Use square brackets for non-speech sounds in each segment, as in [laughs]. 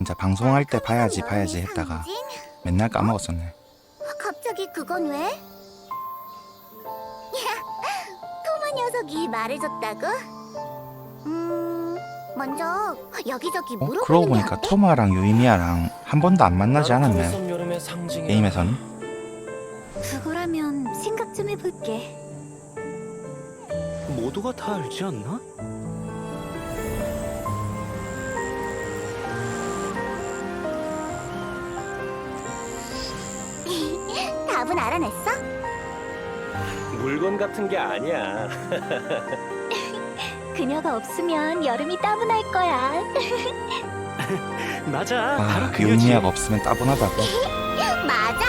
진짜 방송할 때 봐야지 봐야지 했다가? 맨날 까먹었었네. 갑자기 그건 왜? [laughs] 토마 녀석이 말해줬다고? 음, 먼저 여기저기 어? 물어보는 그러고 게 보니까 어때? 토마랑 유이미야랑 한 번도 안 만나지 않았네. 게임에서는. 그거라면 생각 좀 해볼게. 모두가 다 알지 않나? 답은 알아냈어? 물건 같은 게 아니야. [laughs] 그녀가 없으면 여름이 따분할 거야. [laughs] 맞아. 바로 아, 그거지. 유이미야가 없으면 따분하다고. [laughs] 맞아.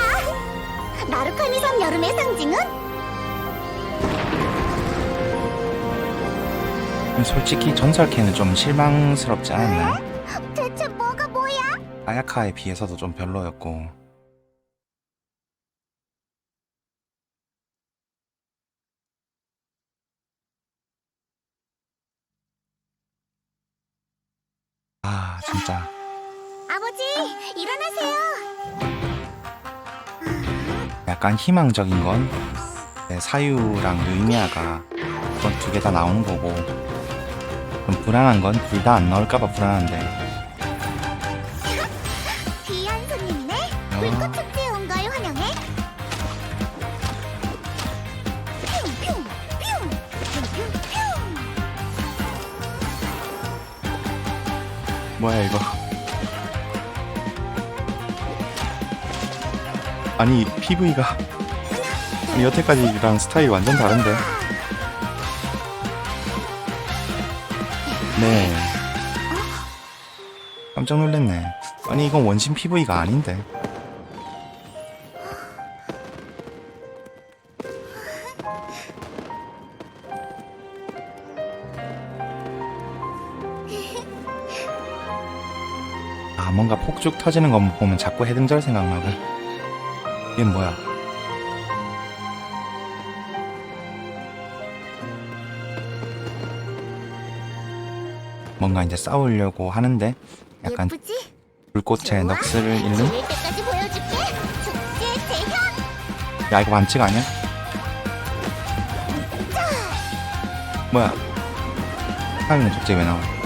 나루카미 섬 여름의 상징은? 솔직히 전설캐는 좀 실망스럽지 않았나요? 대체 뭐가 뭐야? 아야카에 비해서도 좀 별로였고 아 진짜 아버지, 일어나세요. 약간 희망적인 건 네, 사유랑 유이미야가 그건 두개 다 나오는 거고 좀 불안한 건 둘 다 안 나올까봐 불안한데 귀한 손님이네. 어, 뭐야 이거? 아니 PV가 아니 여태까지랑 스타일이 완전 다른데. 네. 깜짝 놀랐네. 아니 이건 원신 PV가 아닌데 뭔가 폭죽 터지는 거 보면 자꾸 해등절 생각나고 이게 뭐야 뭔가 이제 싸우려고 하는데 약간 예쁘지? 불꽃의. 넋을 잃는. 야 이거 반칙 아니야? 뭐야 하윤의 축제 왜 나와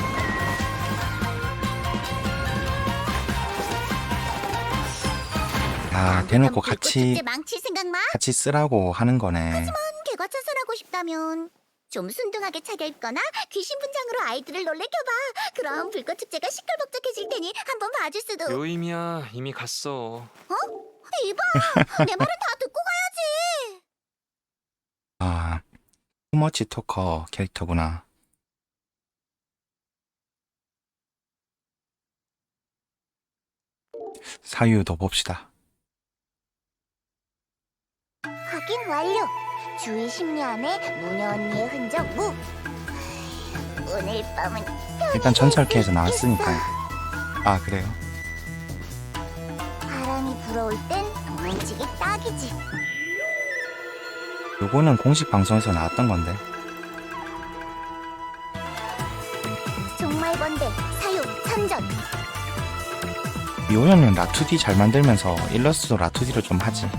아 대놓고 같이 망칠 생각 마. 같이 쓰라고 하는 거네 개가 차선하고 싶다면 좀 순둥하게 차려입거나 귀신 분장으로 아이들을 놀래켜봐. 그럼 불꽃 축제가 시끌벅적해질 테니 한번 봐줄 수도. 요임이야 이미 갔어. 이봐, 내 말은 다 듣고 가야지. 아 투머치 토커 캐릭터구나 사유도 봅시다 확인 완료. 주의 심리 안에 무녀 언니의 흔적 무. 오늘 밤은 일단 전설캐에서 나왔으니까요 아 그래요? 바람이 불어올 땐 도망치기 딱이지. 요거는 공식 방송에서 나왔던 건데 정말 번데 사유 참전. 미호연은 라투디 잘 만들면서 일러스트도 라투디로 좀 하지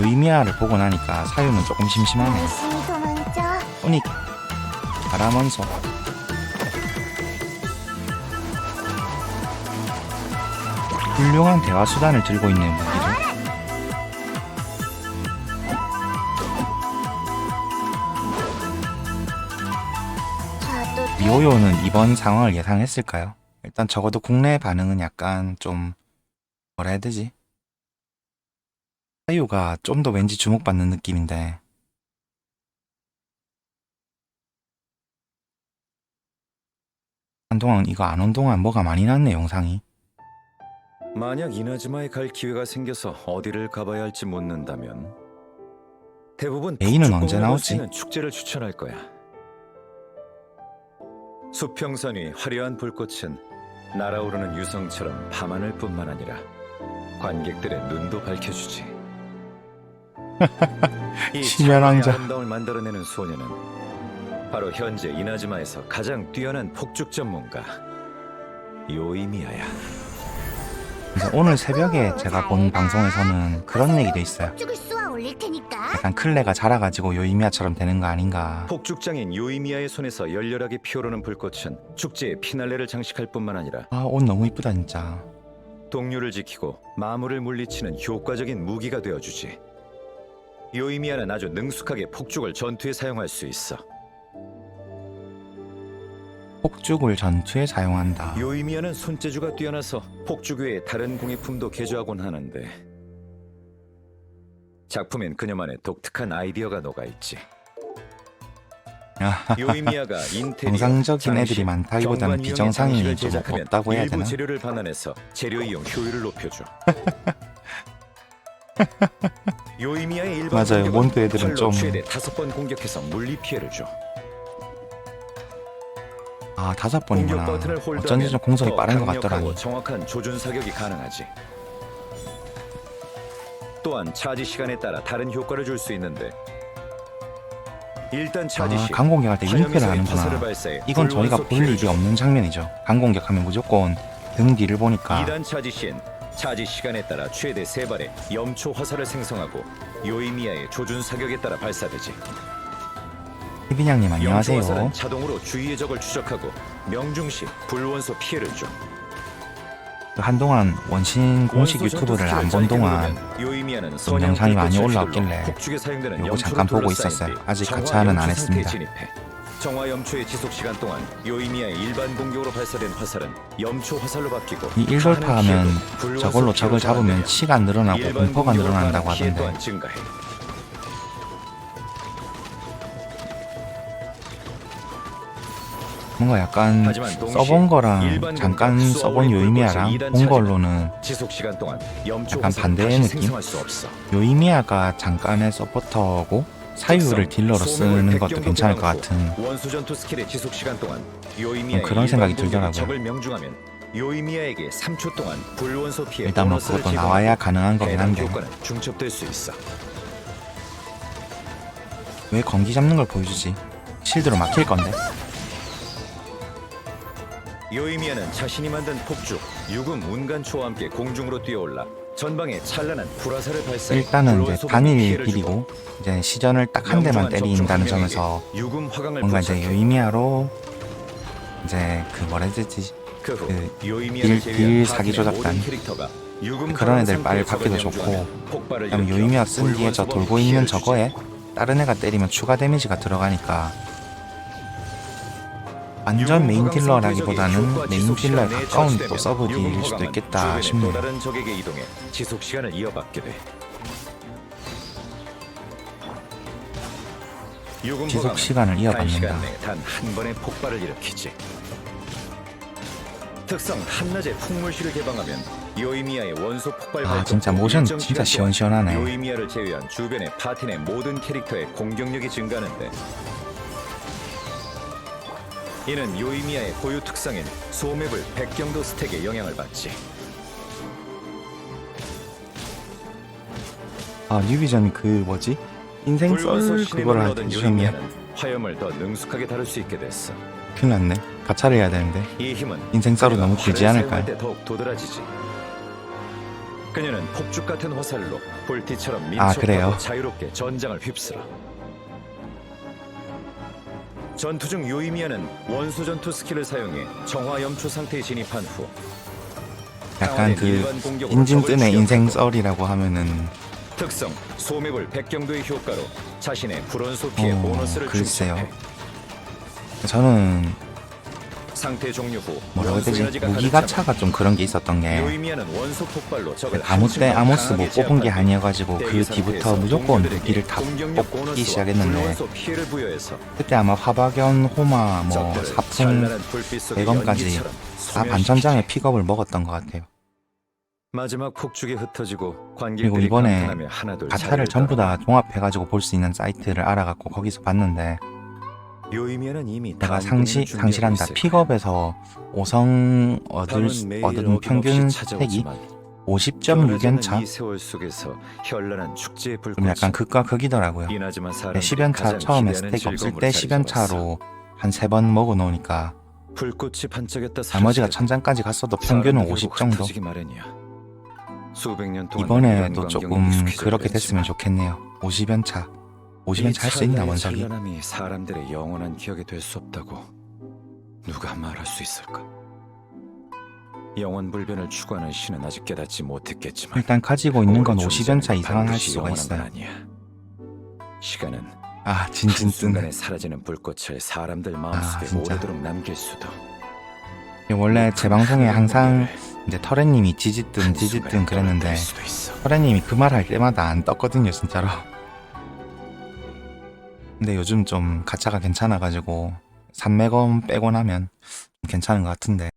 이 요이미아를 보고 나니까 사유는 조금 심심하네. 소닉 바라먼소 훌륭한 대화 수단을 들고 있는 무기를 미호요는 이번 상황을 예상했을까요? 일단 적어도 국내 반응은 약간 좀 뭐라 해야 되지? 사유가 좀 더 왠지 주목받는 느낌인데 한동안 이거 안 온 동안 뭐가 많이 났네 영상이 만약 이나즈마에 갈 기회가 생겨서 어디를 가봐야 할지 묻는다면 대부분 A는 북측공원에 언제 나오지? 있는 축제를 추천할 거야. 수평선 위 화려한 불꽃은 날아오르는 유성처럼 밤하늘 뿐만 아니라 관객들의 눈도 밝혀주지. [laughs] 이 심연왕자. 장엄의 아름다움을 만들어내는 소녀는 바로 현재 이나즈마에서 가장 뛰어난 폭죽 전문가 요이미야야. 오늘 새벽에 제가 본 방송에서는 그런 얘기도 있어요. 폭죽을 쏘아 올릴 테니까. 약간 클레가 자라가지고 요이미아처럼 되는 거 아닌가. 폭죽장인 요이미야의 손에서 열렬하게 피어오르는 불꽃은 축제의 피날레를 장식할 뿐만 아니라 아, 옷 너무 이쁘다 진짜. 동료를 지키고 마물을 물리치는 효과적인 무기가 되어주지. 요이미야는 아주 능숙하게 폭죽을 전투에 사용할 수 있어. 폭죽을 전투에 사용한다. 요이미야는 손재주가 뛰어나서 폭죽 외에 다른 공예품도 개조하곤 하는데 작품엔 그녀만의 독특한 아이디어가 녹아 있지. 아, 요이미야가 인테리어, 정상적인 애들이 많다기보다는 경관 비정상이 유형의 좀 장식을 제작하면 없다고 해야 일부 되나? 재료를 반환해서 재료 이용 효율을 높여줘. [laughs] 요이미야의 일반 맞아요. 공격은 몬드 애들은 좀- 최대 다섯 번 공격해서 물리 피해를 줘. 아 다섯 공격 번이구나. 버튼을 홀드하면 어쩐지 좀 공속이 더 빠른 것 강력하고 같더라니. 정확한 조준 사격이 가능하지. 또한 차지 시간에 따라 다른 효과를 줄 수 있는데 일단 차지 아 시 강공격할 때 화염에서의 화살을 하는구나. 발사해 이건 저희가 불원소 볼 일이 피해를 없는 장면이죠. 강공격하면 무조건 등 뒤를 보니까 2단 차지 시엔 차지 시간에 따라 최대 3발의 염초 화살을 생성하고 요이미야의 조준 사격에 따라 발사되지. 희빈양님 염초 안녕하세요. 화살은 자동으로 주위의 적을 추적하고 명중시 불원소 피해를 줘. 그 한동안 원신 공식 원소 유튜브를 전투 안 본 스킬을 잘 동안 영상이 많이 올라왔길래 휘둘러 폭죽에 사용되는 요거 염초를 잠깐 보고 둘러싸인 있었어요. 뒤 아직 정화 가차는 안 상태에 했습니다. 진입해. 정화 염초의 지속 시간 동안 요이미야의 일반 공격으로 발사된 화살은 염초 화살로 바뀌고 이 일돌파하면 저걸로 적을 잡으면 치가 늘어나고 공포가 늘어난다고 하던데. 뭔가 약간 써본 거랑 잠깐 써본 이단 본 걸로는 약간 반대의 느낌? 요이미아가 잠깐의 서포터고 사유를 딜러로 쓰는 것도 괜찮을 것 같은 요이미아의 그런 생각이 들더라고요. 적을 명중하면 요이미아에게 3초 동안 불원소 피해 일단 뭐 그것도 나와야 가능한 거긴 한데. 왜 건기 잡는 걸 보여주지? 실드로 막힐 건데 요이미아는 자신이 만든 폭죽, 유금 운간초와 함께 공중으로 뛰어올라 전방에 찬란한 불화살을 발사해 일단은 이제 단일 길이고 이제 시전을 딱 한 대만 때린다는 점에서 뭔가 이제 요이미아로 이제 그 뭐라 해야 되지 그후 그 딜- 사기 조작단. 그런 애들 빨리 받기도 좋고, 일으켜 요이미아 쓴 뒤에 저 돌고 있는 저거에. 다른 애가 때리면 추가 데미지가 들어가니까 완전 메인 딜러라기보다는 메인 딜러에 가까운 또 서브 딜일 수도 있겠다 또 싶네요. 다른 적에게 이동해 지속 시간을 이어받게 돼. 유금 지속 화강은 시간을 이어받는다. 단시간 내에 단한 번의 폭발을 일으키지. 특성 한낮에 풍물실을 개방하면 요이미아의 원소 폭발 아 발동 진짜 후 모션 일정 진짜 시간 동안 시원시원하네. 요이미아를 제외한 주변의 파티 내 모든 캐릭터의 공격력이 증가하는데 이는 요이미아의 고유 특성인 소맵을 백경도 스택에 영향을 받지. 아 뉴비전 그 뭐지 인생 썰 그거를 할 얻은 때 주셨네. 요이미아는 화염을 더 능숙하게 다룰 수 있게 됐어. 큰일 났네. 가차를 해야 되는데 이 힘은 인생 그녀가 너무 길지 않을까요? 때 더욱 도드라지지. 그녀는 폭죽 같은 화살로 볼티처럼 아, 민첩하고 그래요? 자유롭게 전장을 휩쓸어. 전투 중 요이미아는 원수 전투 스킬을 사용해 정화 염초 상태에 진입한 후 약간 그 적을 뜬의 인생 썰이라고 하면은 특성 소맵을 백경도의 효과로 자신의 불원소 피해 어, 보너스를 글쎄요. 저는 상태 종료 후 뭐라고 해야 원소 되지 에너지가 무기 가득 차면 가차가 좀 그런 게 있었던 게 요이미아는 원소 폭발로 적을 아무 때 아모스 강하게 못 뽑은 게 아니어가지고 뒤그 대기 뒤부터 상태에서 무조건 동료들에게 무기를 다 공격력 뽑기 보너스와 시작했는데 불원소 피해를 부여해서 그때 아마 화박연, 호마, 뭐 적들을 사풍, 찬란한 불빛 속의 대검까지 연기처럼 다 소멸시키지. 반천장의 픽업을 먹었던 것 같아요. 마지막 폭죽에 흩어지고 그리고 관객들이 이번에 감탄하며 하나둘 가차를 자리를 전부. 다 종합해가지고 볼 수 있는 사이트를 알아갖고 거기서 봤는데 내가 상시 상실한다 픽업에서 5성 얻을 얻은 평균 찾아오지만 50.6연차? 이 세월 속에서 현란한 축제의 불꽃이 좀 약간 극과 극이더라고요. 이나지만 네, 사람들이 10연차 가장 처음에 스테이크 없을 때 자리 잡았어. 10연차로 한 세 번 먹어 놓으니까 나머지가 천장까지 갔어도 평균은 사람들이 50 결국 정도. 이번에도 조금 그렇게 됐으면 좋겠네요. 50연차. 50연차 할수 있나 원석이? 찬란함이 사람들의 영원한 기억이 될 수 없다고 누가 말할 수 있을까? 영원 불변을 추구하는 신은 아직 깨닫지 못했겠지만 일단 가지고 있는 건 우리 50연차 존재는 이상은 할 수가 있어요. 아니야. 시간은 아 진진 뜨네. 한순간에 사라지는 불꽃을 사람들 마음속에 아, 진짜. 오래도록 남길 수도 원래 제 방송에 항상 이제 터레님이 지지뜸 한순간에 지지뜸 그랬는데 떠나갈 수도 있어. 터레님이 그 말 할 때마다 안 떴거든요 진짜로. 근데 요즘 좀 가차가 괜찮아가지고 3매검 빼고 나면 좀 괜찮은 것 같은데